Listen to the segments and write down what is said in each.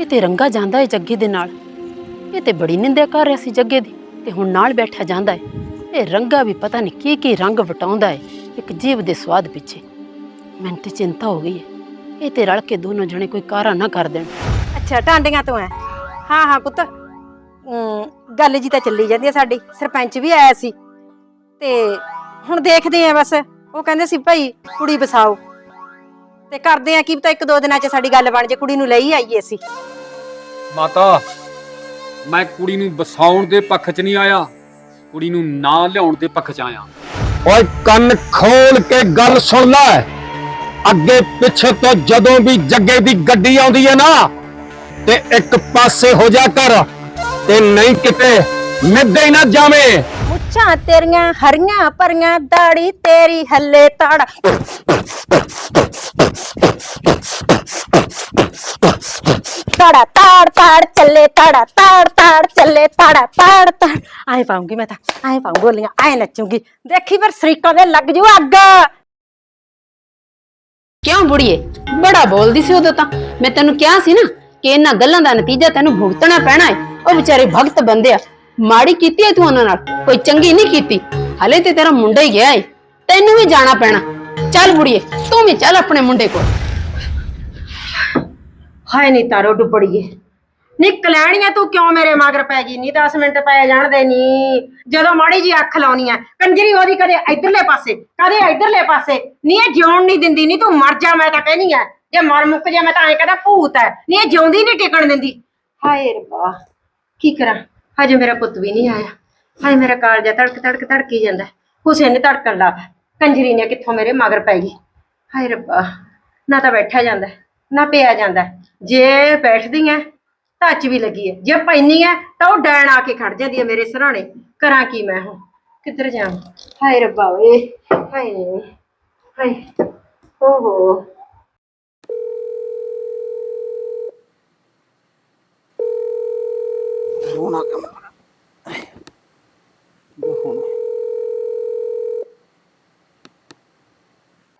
ਇਹ ਤੇ ਰੰਗਾ ਜਾਂਦਾ ਏ ਜੱਗੇ ਦੇ ਨਾਲ। ਇਹ ਤੇ ਬੜੀ ਨਿੰਦਿਆ ਕਰ ਰਿਹਾ ਸੀ ਜੱਗੇ ਦੀ, ਤੇ ਹੁਣ ਨਾਲ ਬੈਠਾ ਜਾਂਦਾ ਏ। ਇਹ ਰੰਗਾ ਵੀ ਪਤਾ ਨਹੀਂ ਕੀ ਕੀ ਰੰਗ ਵਟਾਉਂਦਾ ਏ, ਇੱਕ ਜੀਵ ਦੇ ਸਵਾਦ ਪਿੱਛੇ। ਮੈਨੂੰ ਤੇ ਚਿੰਤਾ ਹੋ ਗਈ ਏ। ਇਹ ਤੇ ਰਲ ਕੇ ਦੋਨੋਂ ਜਣੇ ਕੋਈ ਕਾਰਾ ਨਾ ਕਰ ਦੇਣ। ਅੱਛਾ, ਟਾਂਡੀਆਂ ਤੋਂ ਐ। ਹਾਂ ਹਾਂ, ਪੁੱਤ। ਗੱਲ ਜੀ ਤਾਂ ਚੱਲੀ ਜਾਂਦੀ ਆ ਸਾਡੀ। ਸਰਪੰਚ ਵੀ ਆਇਆ ਸੀ। ਤੇ ਹੁਣ ਦੇਖਦੇ ਆ ਬਸ। ਉਹ ਕਹਿੰਦੇ ਸੀ, ਭਾਈ, ਕੁੜੀ ਬਸਾਓ ਤੇ ਕਰਦੇ ਆ ਕੀ ਪਤਾ ਇੱਕ ਦੋ ਦਿਨਾਂ 'ਚ ਸਾਡੀ ਗੱਲ ਬਣ ਜੇ, ਕੁੜੀ ਨੂੰ ਲਈ ਆਈਏ ਅਸੀਂ। ਮਾਤਾ, ਮੈਂ ਕੁੜੀ ਨੂੰ ਵਸਾਉਣ ਦੇ ਪੱਖ 'ਚ ਨਹੀਂ ਆਇਆ, ਕੁੜੀ ਨੂੰ ਨਾ ਲਿਆਉਣ ਦੇ ਪੱਖ 'ਚ ਆਇਆ। ਓਏ ਕੰਨ ਖੋਲ ਕੇ ਗੱਲ ਸੁਣ ਲੈ। ਅੱਗੇ ਪਿੱਛੇ ਤੋਂ ਜਦੋਂ ਵੀ ਜੱਗੇ ਦੀ ਗੱਡੀ ਆਉਂਦੀ ਹੈ ਨਾ, ਤੇ ਇੱਕ ਪਾਸੇ ਹੋ ਜਾ ਕਰ, ਤੇ ਨਹੀਂ ਕਿਤੇ ਮਿੱਦੇ ਨਾ ਜਾਵੇਂ। ਮੁੱਛਾਂ ਤੇਰੀਆਂ ਹਰੀਆਂ ਭਰੀਆਂ ਦਾੜੀ ਤੇਰੀ ਹੱਲੇ ਤਾੜਾ। ਤਾੜਾ ਤਾੜ ਤਾੜ ਚੱਲੇ ਤਾੜਾ ਤਾੜ ਤਾੜ ਚੱਲੇ ਤਾੜਾ ਤਾੜ ਤਾੜ। ਆਏ ਪਾਉਂਗੀ ਮੈਂ ਤਾਂ ਆਏ ਪਾਉਂ ਗੋਲੀਆਂ ਆਏ ਨੱਚੂਗੀ। ਦੇਖੀ ਫਿਰ ਸਰੀਕਾਂ ਦੇ ਲੱਗ ਜੂ ਅੱਗ। ਕਿਉਂ ਬੁੜੀਏ? ਬੜਾ ਬੋਲਦੀ ਸੀ ਉਦੋਂ ਤਾਂ। ਮੈਂ ਤੈਨੂੰ ਕਿਹਾ ਸੀ ਨਾ ਕਿ ਇਹਨਾਂ ਗੱਲਾਂ ਦਾ ਨਤੀਜਾ ਤੈਨੂੰ ਭੁਗਤਣਾ ਪੈਣਾ ਹੈ ਉਹ ਵਿਚਾਰੇ ਭਗਤ ਬੰਦੇ ਆ। ਮਾੜੀ ਕੀਤੀ ਹੈ ਤੂੰ ਉਹਨਾਂ ਨਾਲ? ਕੋਈ ਚੰਗੀ ਨਹੀਂ ਕੀਤੀ। ਹਲੇ ਤੇ ਤੇਰਾ ਮੁੰਡਾ ਹੀ ਗਿਆ ਏ। ਤੈਨੂੰ ਵੀ ਜਾਣਾ ਪੈਣਾ। ਚੱਲ ਬੁੜੀਏ, ਤੂੰ ਵੀ ਚੱਲ ਆਪਣੇ ਮੁੰਡੇ ਕੋਲ। ਹਾਏ ਨੀ ਤਾਰੋ ਡੁੱਬੜੀਏ। ਨੀ ਕਲੈਣੀਆਂ ਤੂੰ ਕਿਉਂ ਮੇਰੇ ਮਗਰ ਪੈ ਗਈ? ਨੀ 10 ਮਿੰਟ ਪੈ ਜਾਣ ਦੇ ਨੀ। ਜਦੋਂ ਮਾੜੀ ਜੀ ਅੱਖ ਲਾਉਣੀ ਆ ਕੰਜਰੀ ਉਹਦੀ ਕਦੇ ਇਧਰਲੇ ਪਾਸੇ, ਕਦੇ ਇਧਰਲੇ ਪਾਸੇ। ਨੀ ਇਹ ਜਿਉਣ ਨਹੀਂ ਦਿੰਦੀ, ਨੀ ਤੂੰ ਮਰ ਜਾ, ਮੈਂ ਤਾਂ ਕਹਿਨੀ ਆ ਜੇ ਮਰ ਮੁੱਕ ਜਾ, ਮੈਂ ਤਾਂ ਐਂ ਕਹਿੰਦਾ ਭੂਤ ਹੈ ਨੀ ਇਹ ਜਿਉਂਦੀ ਨਹੀਂ ਟਿਕਣ ਦਿੰਦੀ। ਹਾਏ ਰੱਬਾ, ਕੀ ਕਰਾਂ? ਹਜੇ ਮੇਰਾ ਪੁੱਤ ਵੀ ਨਹੀਂ ਆਇਆ। ਹਾਏ ਮੇਰਾ ਕਾਲਜਾ ਧੜਕ ਧੜਕ ਧੜਕੀ ਜਾਂਦਾ। ਹੁਸੈਨ ਨੇ ਧੜਕਣ ਲਾ ਕੰਜਰੀ ਨੇ ਕਿੱਥੋਂ ਮੇਰੇ ਮਗਰ ਪੈ ਗਈ। ਹਾਏ ਰੱਬਾ, ਨਾ ਤਾਂ ਬੈਠਾ ਜਾਂਦਾ, ਨਾ ਪਿਆ ਜਾਂਦਾ। ਜੇ ਬੈਠਦੀ ਐ ਤਾਂ ਅੱਚ ਵੀ ਲੱਗੀ ਐ। ਜੇ ਪੈਣੀ ਐ, ਤਾਂ ਉਹ ਡੈਣ ਆ ਕੇ ਖੜ ਜਾਂਦੀ ਐ ਮੇਰੇ ਸਰਾਣੇ। ਕਰਾਂ ਕੀ ਮੈਂ ਹੁਣ? ਕਿੱਧਰ ਜਾਵਾਂ? ਹਾਏ ਰੱਬਾ ਓਏ, ਹਾਏ ਹਾਏ। ਓਹੋ।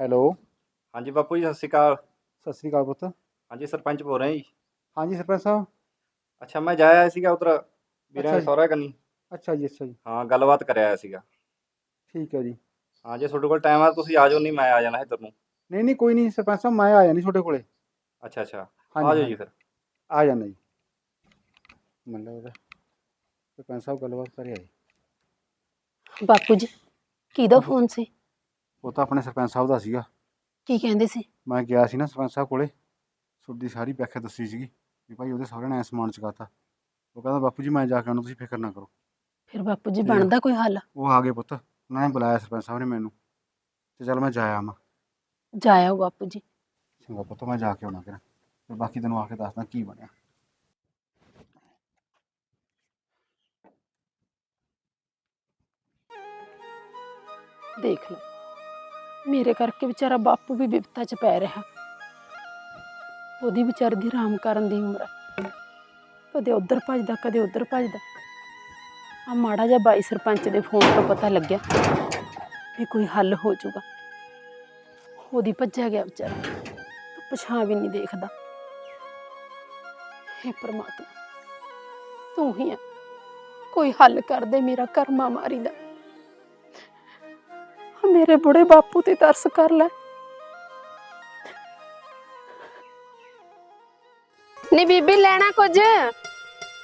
ਹੈਲੋ ਹਾਂਜੀ ਬਾਪੂ ਜੀ ਸਤਿ ਸ਼੍ਰੀ ਅਕਾਲ ਸਤਿ ਸ੍ਰੀ ਅਕਾਲ ਪੁੱਤ ਹਾਂਜੀ ਸਰਪੰਚ ਬੋਲ ਰਹੇ ਜੀ ਹਾਂਜੀ ਸਰਪੰਚ ਸਾਹਿਬ ਅੱਛਾ ਮੈਂ ਜਾਇਆ ਆਇਆ ਸੀਗਾ ਉਧਰ ਵੀਰਾਂ ਅੱਛਾ ਦੇ ਜੀ। ਸਹੁਰਾ ਕੰਨੀ ਅੱਛਾ ਜੀ ਅੱਛਾ ਜੀ ਹਾਂ ਗੱਲਬਾਤ ਕਰਿਆ ਆਇਆ ਸੀਗਾ ਠੀਕ ਹੈ ਜੀ ਹਾਂ ਜੇ ਤੁਹਾਡੇ ਕੋਲ ਟਾਈਮ ਆ ਤੁਸੀਂ ਆ ਜਾਓ ਨਹੀਂ ਮੈਂ ਆ ਜਾਣਾ ਇੱਧਰ ਨੂੰ ਨਹੀਂ ਨਹੀਂ ਕੋਈ ਨਹੀਂ ਸਰਪੰਚ ਸਾਹਿਬ ਮੈਂ ਆਇਆ ਨਹੀਂ ਤੁਹਾਡੇ ਕੋਲੇ ਅੱਛਾ ਅੱਛਾ ਆ ਜਾਓ ਜੀ ਫਿਰ ਆ ਜਾਣਾ ਜੀ ਮੰਨ ਲਓ ਉਹਦਾ ਸਰਪੰਚ ਸਾਹਿਬ ਗੱਲਬਾਤ ਕਰੇ ਆਏ ਬਾਪੂ ਜੀ ਕਿਹਦਾ ਫੋਨ ਸੀ? ਉਹ ਤਾਂ ਆਪਣੇ ਸਰਪੰਚ ਸਾਹਿਬ ਦਾ ਸੀਗਾ। ਕੀ ਕਹਿੰਦੇ ਸੀ? ਮੈਂ ਗਿਆ ਸੀ ਨਾ ਸਰਪੰਚ ਸਾਹਿਬ ਕੋਲੇ ਤੁਹਾਡੀ ਸਾਰੀ ਵਿਆਖਿਆ ਦੱਸੀ ਸੀਗੀ ਵੀ ਭਾਈ ਉਹਦੇ ਸਹੁਰੇ ਨੇ ਐਂ ਸਮਾਨ ਚੁਕਾਤਾ। ਉਹ ਕਹਿੰਦਾ ਬਾਪੂ ਜੀ ਮੈਂ ਜਾ ਕੇ ਆਉਣਾ ਤੁਸੀਂ ਫਿਕਰ ਨਾ ਕਰੋ। ਫਿਰ ਬਾਪੂ ਜੀ। ਬਣਦਾ ਕੋਈ ਹੱਲ? ਉਹ ਆ ਗਏ ਪੁੱਤ। ਉਹਨਾਂ ਨੇ ਬੁਲਾਇਆ ਸਰਪੰਚ ਸਾਹਿਬ ਨੇ ਮੈਨੂੰ। ਤੇ ਚੱਲ ਮੈਂ ਜਾਇਆ ਆਵਾਂ। ਜਾਇਆ ਬਾਪੂ ਜੀ। ਚੰਗਾ ਪੁੱਤ ਮੈਂ ਜਾ ਕੇ ਆਉਣਾ ਫਿਰ। ਬਾਕੀ ਤੈਨੂੰ ਆ ਕੇ ਦੱਸਦਾ ਕੀ ਬਣਿਆ। ਦੇਖ ਲੈ। ਮੇਰੇ ਕਰਕੇ ਵਿਚਾਰਾ ਬਾਪੂ ਵੀ ਵਿਪਤਾ 'ਚ ਪੈ ਰਿਹਾ। ਉਹਦੀ ਵਿਚਾਰੀ ਦੀ ਆਰਾਮ ਕਰਨ ਦੀ ਉਮਰ। ਹੈ ਕਦੇ ਉਧਰ ਭੱਜਦਾ, ਕਦੇ ਉਧਰ ਭੱਜਦਾ। ਆ ਮਾੜਾ ਜਿਹਾ ਬਾਈ ਸਰਪੰਚ ਦੇ ਫੋਨ ਤੋਂ ਪਤਾ ਲੱਗਿਆ ਵੀ ਕੋਈ ਹੱਲ ਹੋ ਜਾਊਗਾ। ਉਹਦੀ ਭੱਜਿਆ ਗਿਆ ਵਿਚਾਰਾ। ਪਛਾਣ ਵੀ ਨਹੀਂ ਦੇਖਦਾ। ਹੇ ਪ੍ਰਮਾਤਮਾ, ਤੂੰ ਹੀ ਹੈ ਕੋਈ ਹੱਲ ਕਰ ਦੇ ਮੇਰਾ ਕਰਮਾ ਮਾਰੀ ਦਾ। ਮੇਰੇ ਬੁੜੇ ਬਾਪੂ ਤੇ ਤਰਸ ਕਰ ਲੈ। ਨੀ ਬੀਬੀ ਲੈਣਾ ਕੁਝ?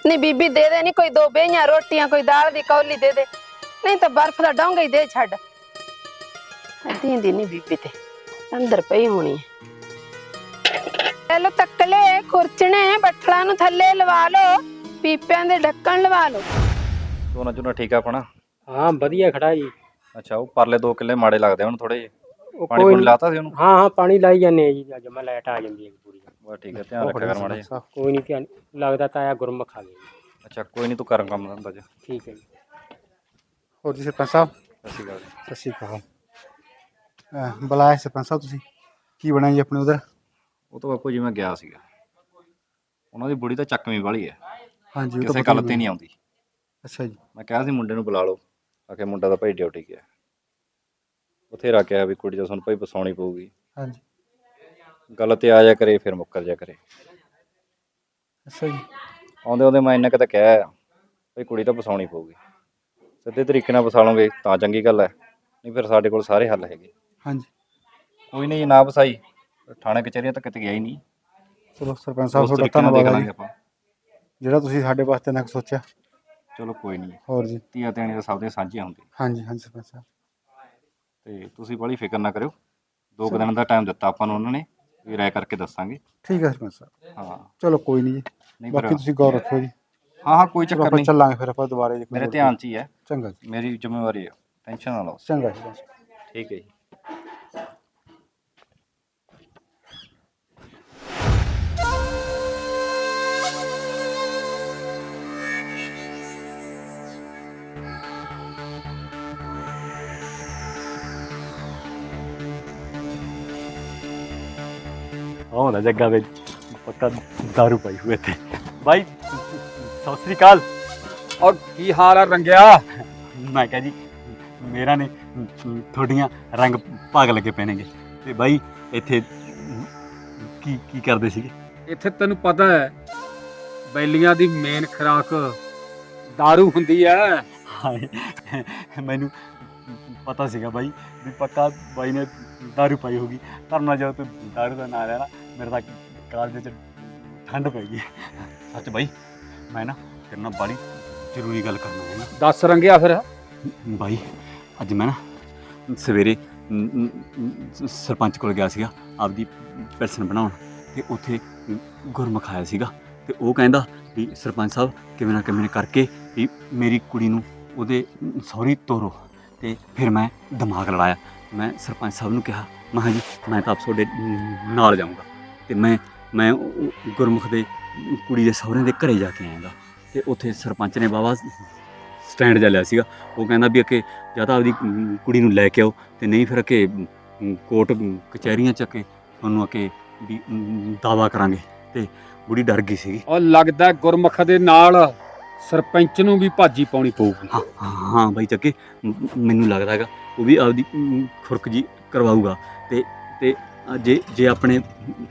ਨੀ ਬੀਬੀ ਦੇ ਦੇ ਨੀ ਕੋਈ ਦੋ ਬੇਹੀਆਂ ਰੋਟੀਆਂ ਕੋਈ ਦਾਲ ਦੀ ਕੌਲੀ ਦੇ ਦੇ। ਨਹੀਂ ਤਾਂ ਬਰਫ਼ ਦਾ ਡੋਂਗਾ ਹੀ ਦੇ ਛੱਡ। ਅੱਧੀ ਦੀ ਨੀ ਬੀਬੀ ਤੇ ਅੰਦਰ ਪਈ ਹੋਣੀ ਹੈ। ਲੋ ਤੱਕਲੇ ਖੁਰਚਣੇ ਬੱਠਲਾਂ ਨੂੰ ਥੱਲੇ ਲਵਾ ਲੋ ਪੀਪਿਆਂ ਦੇ ਢੱਕਣ ਲਵਾ ਲੋ ਦੋਨਾਂ ਚੋਂ ਠੀਕ ਆ ਆਪਣਾ? ਹਾਂ ਵਧੀਆ ਖੜਾ ਜੀ। ਅੱਛਾ ਉਹ ਪਰਲੇ ਦੋ ਕਿੱਲੇ ਮਾੜੇ ਲੱਗਦੇ ਹੁਣ ਥੋੜੇ ਜਿਹੇ। ਉਹ ਪਾਣੀ ਕੋਈ ਪੂਣੀ ਨੀ- ਲਾਤਾ ਸੀ ਉਹਨੂੰ? ਹਾਂ ਹਾਂ ਪਾਣੀ ਲਾਈ ਜਾਂਦੇ ਆ ਜੀ ਅੱਜ ਮੈਂ ਲਾਈਟ ਆ ਜਾਂਦੀ ਹੈ ਪੂਰੀ। ਬਸ ਠੀਕ ਹੈ ਧਿਆਨ ਰੱਖਿਆ ਕਰ ਮਾੜਾ ਜਿਹਾ। ਕੋਈ ਨਹੀਂ ਧਿਆਨ ਲੱਗਦਾ ਤਾਂ ਆਇਆ ਗੁਰਮੁਖ ਆ ਜੀ। ਅੱਛਾ ਕੋਈ ਨਹੀਂ ਤੂੰ ਕਰ ਕੰਮ ਧੰਦਾ ਜੀ ਠੀਕ ਹੈ ਜੀ। ਹੋਰ ਜੀ ਸਰਪੰਚ ਸਾਹਿਬ? ਅਕਾਲ ਜੀ। ਸਤਿ ਸ਼੍ਰੀ ਅਕਾਲ। ਅਹ ਬੁਲਾਇਆ ਸਰਪੰਚ ਸਾਹਿਬ ਤੁਸੀਂ? ਕੀ ਬਣਿਆ ਜੀ ਆਪਣੇ ਉਧਰ? ਉਹ ਤਾਂ ਬਾਪੂ ਜੀ ਮੈਂ ਗਿਆ ਸੀਗਾ। ਉਹਨਾਂ ਦੀ ਬੁੜੀ ਤਾਂ ਚੱਕਵੀਂ ਵਾਲੀ ਹੈ। ਹਾਂਜੀ ਉਹ ਤਾਂ ਕਿਸੇ ਪਤਾ ਗੱਲ ਤੇ ਨਹੀਂ ਆਉਂਦੀ। ਅੱਛਾ ਜੀ। ਮੈਂ ਕਿਹਾ ਸੀ ਮੁੰਡੇ ਨੂੰ ਬੁਲਾ ਲਓ। ਆਖੇ ਮੁੰਡਾ ਤਾਂ ਭਾਈ ਡਿਊਟੀ ਗਿਆ। ਬਥੇਰਾ ਕਿਹਾ ਵੀ ਕੁੜੀ ਤਾਂ ਸਾਨੂੰ ਭਾਈ ਬਸਾਉਣੀ ਪਊਗੀ। ਹਾਂਜੀ। ਗੱਲ ਤੇ ਆ ਜਾ ਕਰੇ ਫਿਰ ਮੁੱਕਰ ਜਾ ਕਰੇ। ਅੱਛਾ ਜੀ। ਆਉਂਦੇ ਆਉਂਦੇ ਮੈਂ ਇੰਨਾ ਕੁ ਤਾਂ ਵੀ ਕੁੜੀ ਤਾਂ ਵਸਾਉਣੀ ਪਊਗੀ। ਸਿੱਧੇ ਤਰੀਕੇ ਨਾਲ ਵਸਾ ਲਓਗੇ ਤਾਂ ਚੰਗੀ ਗੱਲ ਹੈ। ਨਹੀਂ ਫਿਰ ਸਾਡੇ ਕੋਲ ਸਾਰੇ ਹੱਲ ਹੈਗੇ। ਹਾਂਜੀ। ਕੋਈ ਨਹੀਂ ਨਾ ਵਸਾਈ ਥਾਣੇ ਕਚਹਿਰੀਆਂ ਤੱਕ ਕਿਤੇ ਗਿਆ ਹੀ ਨਹੀਂ। ਚਲੋ ਸਰਪੰਚ ਸਾਹਿਬ ਉਸ ਤੁਹਾਡਾ ਤਰੀਕੇ ਨਾਲ ਦੇਖ ਧੰਨਵਾਦ ਲਾਂਗੇ ਜੀ। ਆਪਾਂ। ਜਿਹੜਾ ਤੁਸੀਂ ਸਾਡੇ ਵਾਸਤੇ ਨਾ ਸੋਚਿਆ। ਚਲੋ ਕੋਈ ਨਹੀਂ ਹੋਰ ਜੀ? ਧੀਆਂ ਧਿਆਣੀ ਤਾਂ ਸਭ ਦੇ ਸਾਂਝੀਆਂ ਹੁੰਦੀਆਂ ਹਾਂਜੀ ਹਾਂਜੀ ਸਰਪੰਚ ਸਾਹਿਬ। ਤੇ ਤੁਸੀਂ ਬੜੀ ਫਿਕਰ ਨਾ ਕਰਿਓ। ਦੋ ਕੁ ਦਿਨ ਦਾ ਟਾਈਮ ਦਿੱਤਾ ਆਪਾਂ ਨੂੰ ਉਹਨਾਂ ਨੇ ਵੀ ਰਾਏ ਕਰਕੇ ਦੱਸਾਂਗੇ। ਠੀਕ ਹੈ ਸਰਪੰਚ ਸਾਹਿਬ। ਹਾਂ। ਚਲੋ ਕੋਈ ਨਹੀਂ ਜੀ। ਨਹੀਂ ਫਿਰ ਬਾਕੀ ਤੁਸੀਂ ਗੌਰ ਰੱਖਿਓ ਜੀ। ਹਾਂ ਹਾਂ ਕੋਈ ਚੱਕਰ ਆਪਾਂ ਨਹੀਂ। ਚੱਲਾਂਗੇ ਫਿਰ ਆਪਾਂ ਦੁਬਾਰੇ ਜੇ ਮੇਰੇ ਧਿਆਨ 'ਚ ਹੀ ਹੈ। ਚੰਗਾ ਜੀ। ਮੇਰੀ ਜ਼ਿੰਮੇਵਾਰੀ ਹੈ। ਟੈਨਸ਼ਨ ਨਾ ਲਓ। ਚੰਗਾ ਜੀ। ਠੀਕ ਹੈ ਜੀ। ਆਉਂਦਾ ਜੱਗਾ ਵਿੱਚ ਪੱਕਾ ਦਾਰੂ ਪਾਈ ਹੋਏ ਤੇ ਭਾਈ ਸਤਿ ਸ੍ਰੀ ਅਕਾਲ। ਔਰ ਕੀ ਹਾਲ ਆ ਰੰਗਿਆ? ਮੈਂ ਕਿਹਾ ਜੀ ਮੇਰਾ ਨੇ ਤੁਹਾਡੀਆਂ ਰੰਗ ਭਾਗ ਲੱਗੇ ਪੈਣਗੇ ਤੇ ਬਾਈ ਇੱਥੇ ਕੀ ਕੀ ਕਰਦੇ ਸੀਗੇ? ਇੱਥੇ ਤੈਨੂੰ ਪਤਾ ਹੈ ਬੈਲੀਆਂ ਦੀ ਮੇਨ ਖੁਰਾਕ दारू ਹੁੰਦੀ ਹੈ। ਮੈਨੂੰ ਪਤਾ ਸੀਗਾ ਬਾਈ ਵੀ ਪੱਕਾ ਬਾਈ ਨੇ ਦਾਰੂ ਪਾਈ ਹੋਗੀ ਧਰਨਾ ਜਦੋਂ ਤੂੰ ਦਾਰੂ ਦਾ ਨਾਂ ਨਾ ਮੇਰੇ ਤਾਂ ਕਾਲਜ ਚ ਠੰਡ ਪੈ ਗਈ। ਸੱਚ ਬਾਈ? ਮੈਂ ਨਾ ਤੇਰੇ ਨਾਲ ਬੜੀ ਜ਼ਰੂਰੀ ਗੱਲ ਕਰਨਾ ਹੈ ਨਾ। ਦੱਸ ਰੰਗਿਆ ਫਿਰ। ਬਾਈ ਅੱਜ ਮੈਂ ਨਾ ਸਵੇਰੇ ਸਰਪੰਚ ਕੋਲ ਗਿਆ ਸੀਗਾ ਆਪਦੀ ਪੈਨਸ਼ਨ ਬਣਾਉਣ। ਤੇ ਉੱਥੇ ਗੁਰਮੁਖ ਆਇਆ ਸੀਗਾ ਤੇ ਉਹ ਕਹਿੰਦਾ ਵੀ ਸਰਪੰਚ ਸਾਹਿਬ ਕਿਵੇਂ ਨਾ ਕਿਵੇਂ ਕਰਕੇ ਵੀ ਮੇਰੀ ਕੁੜੀ ਨੂੰ ਉਹਦੇ ਸਹੁਰੀ ਤੋਰੋ। ਤੇ ਫਿਰ ਮੈਂ ਦਿਮਾਗ ਲੜਾਇਆ। ਮੈਂ ਸਰਪੰਚ ਸਾਹਿਬ ਨੂੰ ਕਿਹਾ ਮੈਂ ਕਿਹਾ ਜੀ ਮੈਂ ਤਾਂ ਆਪ ਤੁਹਾਡੇ ਨਾਲ ਜਾਊਂਗਾ। ਤੇ ਮੈਂ ਮੈਂ ਗੁਰਮੁਖ ਦੇ ਕੁੜੀ ਦੇ ਸਹੁਰਿਆਂ ਦੇ ਘਰੇ ਜਾ ਕੇ ਆਇਆਗਾ ਤੇ ਉੱਥੇ ਸਰਪੰਚ ਨੇ ਬਾਬਾ ਸਟੈਂਡ ਜਾ ਲਿਆ ਸੀਗਾ। ਉਹ ਕਹਿੰਦਾ ਵੀ ਅੱਗੇ ਜਾਂ ਤਾਂ ਆਪਦੀ ਕੁੜੀ ਨੂੰ ਲੈ ਕੇ ਆਓ ਤੇ ਨਹੀਂ ਫਿਰ ਅਮ, ਕੋਰਟ ਕਚਹਿਰੀਆਂ ਚ ਕੇ ਤੁਹਾਨੂੰ ਅੱਗੇ ਵੀ ਦਾਵਾ ਕਰਾਂਗੇ। ਤੇ ਬੁੜੀ ਡਰ ਗਈ ਸੀਗੀ। ਉਹ ਲੱਗਦਾ ਗੁਰਮੁਖ ਦੇ ਨਾਲ ਸਰਪੰਚ ਨੂੰ ਵੀ ਭਾਜੀ ਪਾਉਣੀ ਪਊਗੀ ਹਾਂ ਬਾਈ ਚੱਕੇ ਮੈਨੂੰ ਲੱਗਦਾ ਹੈਗਾ ਉਹ ਵੀ ਆਪਦੀ ਖੁਰਕ ਜੀ ਕਰਵਾਊਗਾ। ਤੇ ਤੇ ਜੇ ਜੇ ਆਪਣੇ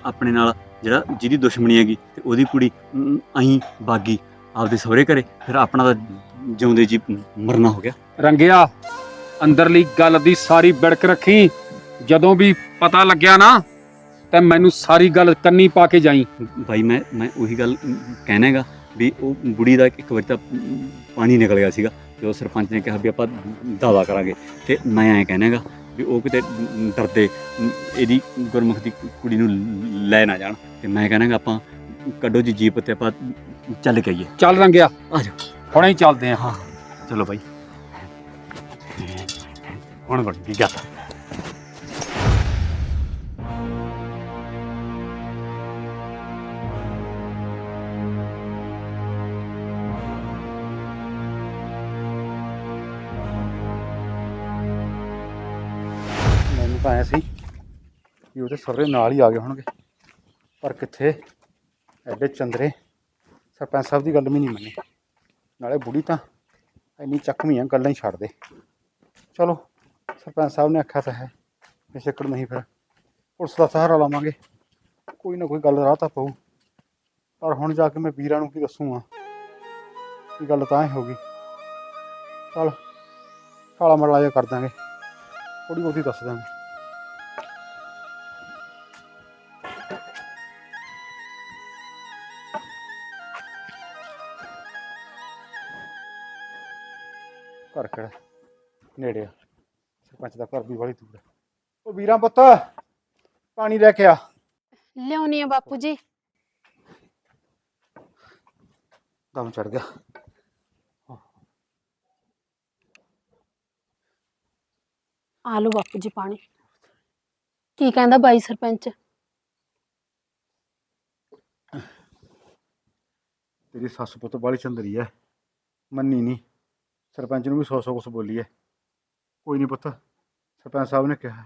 ਆਪਣੇ ਨਾਲ ਜਿਹੜਾ ਜਿਹਦੀ ਦੁਸ਼ਮਣੀ ਹੈਗੀ ਤੇ ਉਹਦੀ ਕੁੜੀ ਅਹੀਂ ਬਾਗੀ ਆਪਦੇ ਸਹੁਰੇ ਘਰੇ ਫਿਰ ਆਪਣਾ ਤਾਂ ਜਿਉਂਦੇ ਜੀ ਮਰਨਾ ਹੋ ਗਿਆ। ਰੰਗਿਆ ਅੰਦਰਲੀ ਗੱਲ ਦੀ ਸਾਰੀ ਬਿੜਕ ਰੱਖੀ। ਜਦੋਂ ਵੀ ਪਤਾ ਲੱਗਿਆ ਨਾ ਤੇ ਮੈਨੂੰ ਸਾਰੀ ਗੱਲ ਕੰਨੀ ਪਾ ਕੇ ਜਾਈ। ਭਾਈ ਮੈਂ ਮੈਂ ਉਹੀ ਗੱਲ ਕਹਿਣਾ ਹੈਗਾ ਵੀ ਉਹ ਬੁੜੀ ਦਾ ਇੱਕ ਵਾਰ ਤਾਂ ਪਾਣੀ ਨਿਕਲ ਗਿਆ ਸੀਗਾ ਜੋ ਸਰਪੰਚ ਨੇ ਕਿਹਾ ਵੀ ਆਪਾਂ ਦਾਵਾ ਕਰਾਂਗੇ। ਤੇ ਮੈਂ ਐਂ ਕਹਿਣਾ ਹੈਗਾ ਵੀ ਉਹ ਕਿਤੇ ਡਰਦੇ ਇਹਦੀ ਗੁਰਮੁਖ ਦੀ ਕੁੜੀ ਨੂੰ ਲੈ ਨਾ ਜਾਣ। ਤੇ ਮੈਂ ਹੈਗਾ ਆਪਾਂ ਕੱਢੋ ਜੀ ਜੀਪ ਤੇ ਆਪਾਂ ਚੱਲ ਕੇ ਆਈਏ। ਚੱਲ ਰੰਗਿਆ। ਆ ਜਾਓ। ਹੁਣੇ ਹੀ ਚੱਲਦੇ ਆ ਹਾਂ ਚਲੋ ਭਾਈ ਹੁਣ ਗਈ ਗੱਲ। ਉਹਦੇ ਸਹੁਰੇ ਨਾਲ ਹੀ ਆ ਗਏ ਹੋਣਗੇ। ਪਰ ਕਿੱਥੇ? ਐਡੇ ਚੰਦਰੇ। ਸਰਪੰਚ ਸਾਹਿਬ ਦੀ ਗੱਲ ਵੀ ਨਹੀਂ ਮੰਨੀ। ਨਾਲੇ ਬੁੜੀ ਤਾਂ ਇੰਨੀ ਚੱਕਵੀਂ ਆ, ਗੱਲਾਂ ਹੀ ਛੱਡ ਦੇ। ਚਲੋ, ਸਰਪੰਚ ਸਾਹਿਬ ਨੇ ਆਖਿਆ ਤਾਂ ਹੈ। ਕਿ ਸਿੱਕੜ ਨਹੀਂ ਫਿਰ। ਪੁਲਿਸ ਦਾ ਸਹਾਰਾ ਲਾਵਾਂਗੇ। ਕੋਈ ਨਾ ਕੋਈ ਗੱਲ ਰਾਹ ਤਾਂ ਪਊ। ਪਰ ਹੁਣ ਜਾ ਕੇ ਮੈਂ ਵੀਰਾਂ ਨੂੰ ਕੀ ਦੱਸੂਗਾ ਇਹ ਗੱਲ ਤਾਂ ਹੀ ਹੋ ਗਈ। ਚਲ, ਕਾਲਾ ਮਰਲਾ ਜਿਹਾ ਕਰ ਦਾਂਗੇ। ਥੋੜੀ ਬਹੁਤੀ ਦੱਸ ਦਾਂਗੇ। ਕਿਹੜਾ ਨੇੜੇ ਆ। ਸਰਪੰਚ ਦਾ ਘਰ ਵੀ ਬੜੀ ਦੂਰ ਹੈ ਉਹ ਵੀਰਾਂ ਪੁੱਤ ਪਾਣੀ ਲੈ ਕੇ ਆ। ਲਿਆਉਣੀ ਆ ਬਾਪੂ ਜੀ। ਦਮ ਚੜ ਗਿਆ। ਆ ਲਓ ਬਾਪੂ ਜੀ ਪਾਣੀ। ਕੀ ਕਹਿੰਦਾ ਬਾਈ ਸਰਪੰਚ? ਤੇਰੀ ਸੱਸ ਪੁੱਤ ਬਾਲੀ ਚੰਦਰੀ ਐ। ਮੰਨੀ ਨਹੀਂ ਸਰਪੰਚ ਨੂੰ ਵੀ ਸੌ ਸੌ ਕੁਛ ਬੋਲੀ ਐ ਕੋਈ ਨਹੀਂ ਪੁੱਤ ਸਰਪੰਚ ਸਾਹਿਬ ਨੇ ਕਿਹਾ।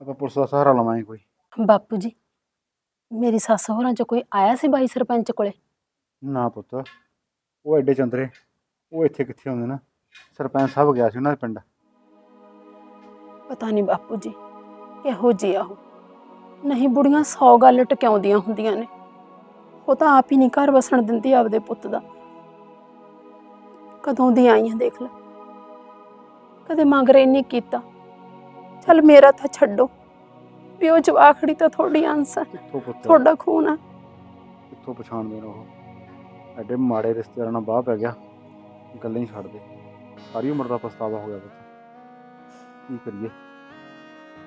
ਆਪਾਂ ਪੁਲਿਸ ਦਾ ਸਹਾਰਾ ਲਵਾਂਗੇ ਕੋਈ। ਬਾਪੂ ਜੀ ਮੇਰੀ ਸੱਸ ਹੋਰਾਂ ਚ ਕੋਈ ਆਇਆ ਸੀ ਬਾਈ ਸਰਪੰਚ ਕੋਲੇ? ਨਾ ਪੁੱਤ ਉਹ ਐਡੇ ਚੰਦਰੇ ਉਹ ਇੱਥੇ ਕਿੱਥੇ ਆਉਂਦੇ ਨਾ? ਸਰਪੰਚ ਸਾਹਿਬ ਗਿਆ ਸੀ ਉਹਨਾਂ ਦੇ ਪਿੰਡ। ਪਤਾ ਨਹੀਂ ਬਾਪੂ ਜੀ ਕਿਹੋ ਜਿਹਾ ਉਹ। ਨਹੀਂ ਬੁੜੀਆਂ 100 ਗੱਲ ਟਕਿਆਉਂਦੀਆਂ ਹੁੰਦੀਆਂ ਨੇ। ਉਹ ਤਾਂ ਆਪ ਹੀ ਨਹੀਂ ਘਰ ਵਸਣ ਦਿੰਦੀ ਆਪਦੇ ਪੁੱਤ ਦਾ। ਕਦੋਂ ਦੀ ਆਈਆਂ ਦੇਖ ਲੈ। ਕਦੇ ਮੰਗਰੇ ਨਹੀਂ ਕੀਤਾ। ਚੱਲ ਮੇਰਾ ਤਾਂ ਛੱਡੋ। ਵੀ ਉਹ ਜਵਾਖੜੀ ਤਾਂ ਥੋੜੀ ਅੰਸ ਹੈ। ਕਿੱਥੋਂ ਤੁਹਾਡਾ ਖੂਨ ਆ ਕਿੱਥੋਂ ਪਛਾਣਦੇ ਨੇ ਉਹ? ਐਡੇ ਮਾੜੇ ਰਿਸ਼ਤੇਦਾਰਾਂ ਨਾਲ ਬਾਹ ਪੈ ਗਿਆ। ਗੱਲਾਂ ਹੀ ਛੱਡ ਦੇ। ਸਾਰੀ ਉਮਰ ਦਾ ਪਛਤਾਵਾ ਹੋ ਗਿਆ ਪੁੱਤ। ਕੀ ਕਰੀਏ?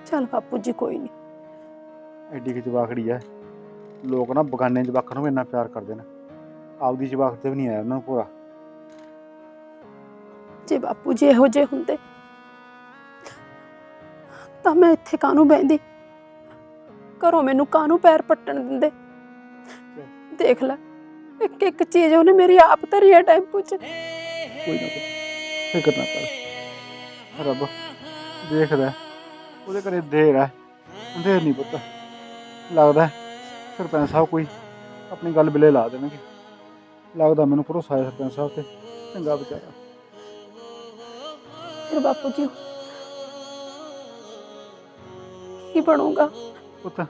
ਚੱਲ ਬਾਪੂ ਜੀ ਕੋਈ ਨਹੀਂ। ਐਡੀ ਕਿ ਜਵਾਖੜੀ ਐ ਲੋਕ ਨਾ ਬਗਾਨੇ ਜਵਾਕਾਂ ਨੂੰ ਵੀ ਇੰਨਾ ਪਿਆਰ ਕਰਦੇ ਨੇ। ਆਪਦੀ ਜਵਾਕ ਤੇ ਵੀ ਨਹੀਂ ਆਇਆ ਉਹਨਾਂ ਨੂੰ ਪੂਰਾ ਜੇ ਬਾਪੂ ਜੀ ਇਹੋ ਜਿਹੇ ਹੁੰਦੇ, ਤਾਂ ਮੈਂ ਇੱਥੇ ਕਾਹਨੂੰ ਬਹਿੰਦੀ? ਘਰੋਂ ਮੈਨੂੰ ਕਾਹਨੂੰ ਪੈਰ ਪੱਟਣ ਦਿੰਦੇ? ਦੇਖ ਲੈ, ਇੱਕ ਇੱਕ ਚੀਜ਼ ਉਹਨੇ ਮੇਰੀ ਆਪ ਧਰੀ ਹੈ ਟੈਂਪੂ 'ਚ। ਕੋਈ ਨਾ ਪੁੱਤ ਫਿਕਰ ਨਾ ਕਰ। ਰੱਬ ਦੇਖਦਾ ਉਹਦੇ ਘਰੇ ਦੇਰ ਹੈ ਅੰਧੇਰ ਨਹੀਂ ਪੁੱਤ। ਲੱਗਦਾ ਸਰਪੰਚ ਸਾਹਿਬ ਕੋਈ ਆਪਣੀ ਗੱਲ ਬਿਲੇ ਲਾ ਦੇਣਗੇ। ਲੱਗਦਾ ਮੈਨੂੰ ਭਰੋਸਾ ਹੈ ਸਰਪੰਚ ਸਾਹਿਬ ਤੇ। ਚੰਗਾ ਵਿਚਾਰਾ। ਫਿਰ ਬਾਪੂ ਜੀ ਕੀ ਬਣੂਗਾ ਪੁੱਤ